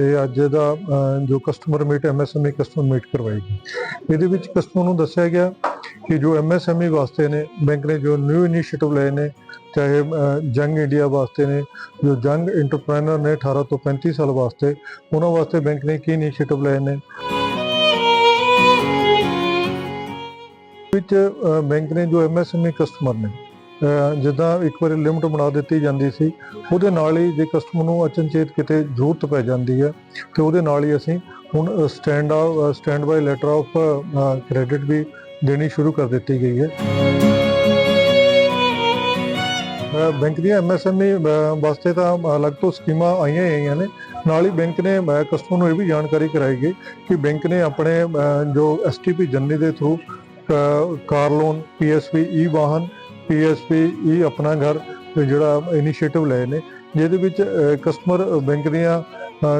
ਇਹ ਅੱਜ ਦਾ ਜੋ customer meet MSME customer meet ਕਰਵਾਈ ਗਈ। ਇਹਦੇ ਵਿੱਚ ਕਸਟਮਰ ਨੂੰ ਦੱਸਿਆ ਗਿਆ ਕਿ ਜੋ ਐਮਐਸਐਮਈ ਵਾਸਤੇ ਨੇ ਬੈਂਕ ਨੇ ਜੋ ਨਿਊ ਇਨੀਸ਼ੀਏਟਿਵ ਲਏ ਨੇ ਚਾਹੇ ਅ, ਜੰਗ ਇੰਡੀਆ ਵਾਸਤੇ ਨੇ ਜੋ ਜੰਗ ਇੰਟਰਪ੍ਰੈਨਰ ਨੇ 18 ਤੋਂ 35 ਸਾਲ ਵਾਸਤੇ ਉਹਨਾਂ ਵਾਸਤੇ ਬੈਂਕ ਨੇ ਕੀ ਇਨੀਸ਼ੀਏਟਿਵ ਲਏ ਨੇ। ਵਿੱਚ ਬੈਂਕ ਨੇ ਜੋ ਐਮਐਸਐਮਈ ਕਸਟਮਰ ਨੇ ਜਿੱਦਾਂ ਇੱਕ ਵਾਰੀ ਲਿਮਟ ਬਣਾ ਦਿੱਤੀ ਜਾਂਦੀ ਸੀ ਉਹਦੇ ਨਾਲ ਹੀ ਜੇ ਕਸਟਮਰ ਨੂੰ ਅਚਨਚੇਤ ਕਿਤੇ ਜ਼ਰੂਰਤ ਪੈ ਜਾਂਦੀ ਹੈ ਤੇ ਉਹਦੇ ਨਾਲ ਹੀ ਅਸੀਂ ਹੁਣ ਸਟੈਂਡ ਆ stand by letter of credit ਵੀ ਦੇਣੀ ਸ਼ੁਰੂ ਕਰ ਦਿੱਤੀ ਗਈ ਹੈ। ਬੈਂਕ ਦੀਆਂ ਐਮਐਸਐਮਈ ਵਾਸਤੇ ਤਾਂ ਅਲੱਗ ਤੋਂ ਸਕੀਮਾਂ ਆਈਆਂ ਹੀ ਆਈਆਂ ਨੇ। ਨਾਲ ਹੀ ਬੈਂਕ ਨੇ ਕਸਟਮਰ ਨੂੰ ਇਹ ਵੀ ਜਾਣਕਾਰੀ ਕਰਾਈ ਗਈ ਕਿ ਬੈਂਕ ਨੇ ਆਪਣੇ ਅ, ਜੋ ਐਸਟੀਪੀ ਜਨਨੀ ਦੇ through car loan PSP E ਵਾਹਨ ਪੀਐਸਪੀ ਈ ਆਪਣਾ ਘਰ ਜਿਹੜਾ ਇਨੀਸ਼ੀਏਟਿਵ ਲਏ ਨੇ ਜਿਹਦੇ ਵਿੱਚ ਕਸਟਮਰ ਬੈਂਕ ਦੀਆਂ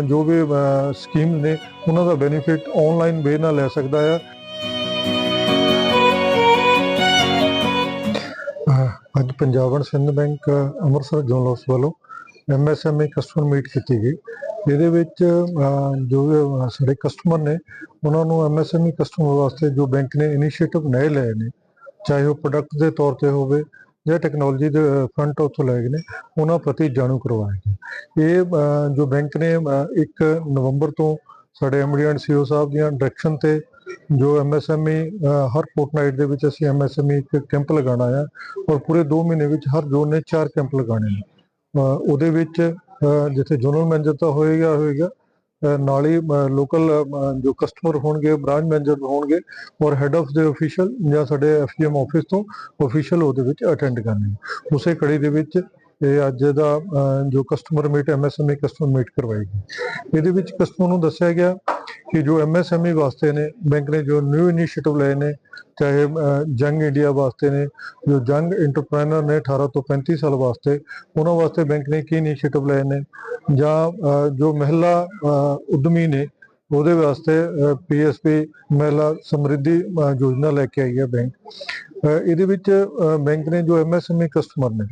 ਜੋ ਵੀ ਸਕੀਮ ਨੇ ਉਹਨਾਂ ਦਾ ਬੈਨੀਫਿਟ ਆਨਲਾਈਨ ਵੇ ਨਾਲ ਲੈ ਸਕਦਾ ਹੈ ਅੱਜ Punjab and Sind bank Amritsar zone office ਵੱਲੋਂ ਐਮਐਸਐਮਈ ਕਸਟਮਰ ਮੀਟ ਕੀਤੀ ਗਈ। ਇਹਦੇ ਵਿੱਚ ਜੋ ਵੀ, ਸਾਡੇ ਕਸਟਮਰ ਨੇ ਉਹਨਾਂ ਨੂੰ ਐਮਐਸਐਮਈ ਕਸਟਮਰ ਵਾਸਤੇ ਜੋ ਬੈਂਕ ਨੇ ਇਨੀਸ਼ੀਏਟਿਵ ਨਏ ਲਏ ਨੇ ਚਾਹੇ ਉਹ ਪ੍ਰੋਡਕਟ ਦੇ ਤੌਰ ਤੇ ਹੋਵੇ ਜਾਂ ਟੈਕਨੋਲੋਜੀ ਦੇ ਫਰੰਟ ਉੱਥੋਂ ਲੈ ਗਏ ਨੇ, ਉਹਨਾਂ ਪ੍ਰਤੀ ਜਾਣੂ ਕਰਵਾਇਆ ਗਿਆ। ਇਹ ਜੋ ਬੈਂਕ ਨੇ 1 ਨਵੰਬਰ ਤੋਂ ਸਾਡੇ ਐਮਡੀ ਐਂਡ ਸੀਓ ਸਾਹਿਬ ਦੀਆਂ ਡਾਇਰੈਕਸ਼ਨ ਤੇ ਜੋ ਐਮਐਸਐਮਈ ਹਰ ਫੋਰਟਨਾਈਟ ਦੇ ਵਿੱਚ ਅਸੀਂ ਐਮਐਸਐਮਈ ਇੱਕ ਕੈਂਪ ਲਗਾਉਣਾ ਆ ਔਰ ਪੂਰੇ 2 ਮਹੀਨੇ ਵਿੱਚ ਹਰ ਜ਼ੋਨ ਨੇ 4 ਕੈਂਪ ਲਗਾਉਣੇ ਨੇ। ਉਹਦੇ ਵਿੱਚ ਜਿੱਥੇ ਜ਼ੋਨਲ ਮੈਨੇਜਰ ਤਾਂ ਹੋਏਗਾ ਹੋਏਗਾ ਨਾਲ ਹੀ ਲੋਕਲ ਜੋ ਕਸਟਮਰ ਹੋਣਗੇ ਬ੍ਰਾਂਚ ਮੈਨੇਜਰ ਹੋਣਗੇ ਔਰ ਹੈੱਡ ਆਫ ਦੇ ਅਫੀਸ਼ੀਅਲ ਜਾਂ ਸਾਡੇ ਐਫਜੀਐਮ ਆਫਿਸ ਤੋਂ ਅਫੀਸ਼ੀਅਲ ਉਹਦੇ ਵਿੱਚ ਅਟੈਂਡ ਕਰਨੇ ਉਸੇ ਕੜੀ ਦੇ ਵਿੱਚ ਇਹ ਅੱਜ ਦਾ ਜੋ customer meet MSME customer meet ਕਰਵਾਈ ਇਹਦੇ ਵਿੱਚ ਕਸਟਮਰ ਨੂੰ ਦੱਸਿਆ ਗਿਆ ਕਿ ਜੋ ਐਮਐਸਐਮਈ ਵਾਸਤੇ ਨੇ ਬੈਂਕ ਨੇ ਜੋ ਨਿਊ ਇਨੀਸ਼ੀਏਟਿਵ ਲਏ ਨੇ ਚਾਹੇ ਅ, ਜੰਗ ਇੰਡੀਆ ਵਾਸਤੇ ਨੇ ਜੋ ਜੰਗ ਇੰਟਰਪ੍ਰੈਨਰ ਨੇ 18 ਤੋਂ 35 ਸਾਲ ਵਾਸਤੇ ਉਹਨਾਂ ਵਾਸਤੇ ਬੈਂਕ ਨੇ ਕੀ ਇਨੀਸ਼ੀਏਟਿਵ ਲਏ ਨੇ ਜਾਂ ਜੋ ਮਹਿਲਾ ਅ, ਉਦਮੀ ਨੇ ਉਹਦੇ ਵਾਸਤੇ ਪੀਐਸਪੀ ਮਹਿਲਾ ਸਮਰਿੱਧੀ ਯੋਜਨਾ ਲੈ ਕੇ ਆਈ ਹੈ ਬੈਂਕ ਇਹਦੇ ਵਿੱਚ ਬੈਂਕ ਨੇ ਜੋ ਐਮਐਸਐਮਈ ਕਸਟਮਰ ਨੇ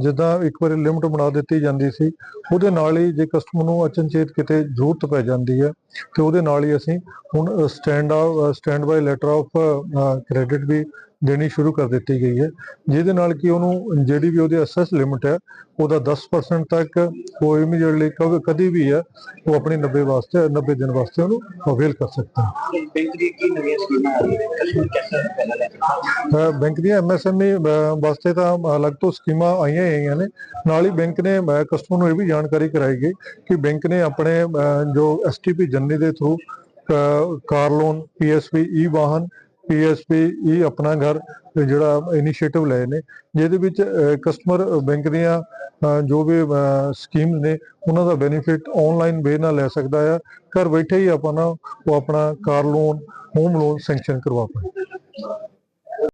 ਜਿੱਦਾਂ ਇੱਕ ਵਾਰੀ ਲਿਮਟ ਬਣਾ ਦਿੱਤੀ ਜਾਂਦੀ ਸੀ ਉਹਦੇ ਨਾਲ ਹੀ ਜੇ ਕਸਟਮਰ ਨੂੰ ਅਚਨਚੇਤ ਕਿਤੇ ਜ਼ਰੂਰਤ ਪੈ ਜਾਂਦੀ ਹੈ ਤੇ ਉਹਦੇ ਨਾਲ ਹੀ ਅਸੀਂ ਹੁਣ ਸਟੈਂਡ ਆ stand by letter of credit ਵੀ ਦੇਣੀ ਸ਼ੁਰੂ ਕਰ ਦਿੱਤੀ ਗਈ ਹੈ। ਜਿਹਦੇ ਨਾਲ ਕਿ ਉਹਨੂੰ ਜਿਹੜੀ ਵੀ ਉਹਦੀ ਅਸੈਸ ਲਿਮਟ ਹੈ ਉਹਦਾ 10% ਤੱਕ ਉਹ ਇਮੀਡੀਏਟਲੀ ਕਦੀ ਵੀ ਹੈ ਉਹ ਆਪਣੀ 90 ਵਾਸਤੇ 90 ਦਿਨ ਵਾਸਤੇ ਉਹਨੂੰ ਅਵੇਲ ਕਰ ਸਕਦਾ ਹੈ। ਬੈਂਕ ਦੀ ਕੀ ਨਵੀਆਂ ਸਕੀਮਾਂ ਆ ਰਹੀਆਂ ਬੈਂਕ ਦੀਆਂ ਐਮਐਸਐਮਈ ਵਾਸਤੇ ਤਾਂ ਅਲੱਗ ਤੋਂ ਸਕੀਮਾਂ ਆਈਆਂ ਹੀ ਆਈਆਂ ਨੇ। ਨਾਲ ਹੀ ਬੈਂਕ ਨੇ ਕਸਟਮਰ ਨੂੰ ਇਹ ਵੀ ਜਾਣਕਾਰੀ ਕਰਾਈ ਗਈ ਕਿ ਬੈਂਕ ਨੇ ਆਪਣੇ ਜੋ ਐਸਟੀਪੀ ਜਨਨੀ ਦੇ through car loan PSP E ਵਾਹਨ ਪੀਐਸਪੀ ਈ ਆਪਣਾ ਘਰ ਜਿਹੜਾ ਇਨੀਸ਼ੀਏਟਿਵ ਲਏ ਨੇ, ਜਿਹਦੇ ਵਿੱਚ ਕਸਟਮਰ ਬੈਂਕ ਦੀਆਂ ਜੋ ਵੀ ਸਕੀਮ ਨੇ, ਉਹਨਾਂ ਦਾ ਬੈਨੀਫਿਟ ਆਨਲਾਈਨ ਵੇ ਨਾਲ ਲੈ ਸਕਦਾ ਹੈ ਘਰ ਬੈਠੇ ਹੀ ਆਪਾਂ ਨਾ, ਉਹ ਆਪਣਾ car loan home loan sanction ਕਰਵਾ ਪਾਏ।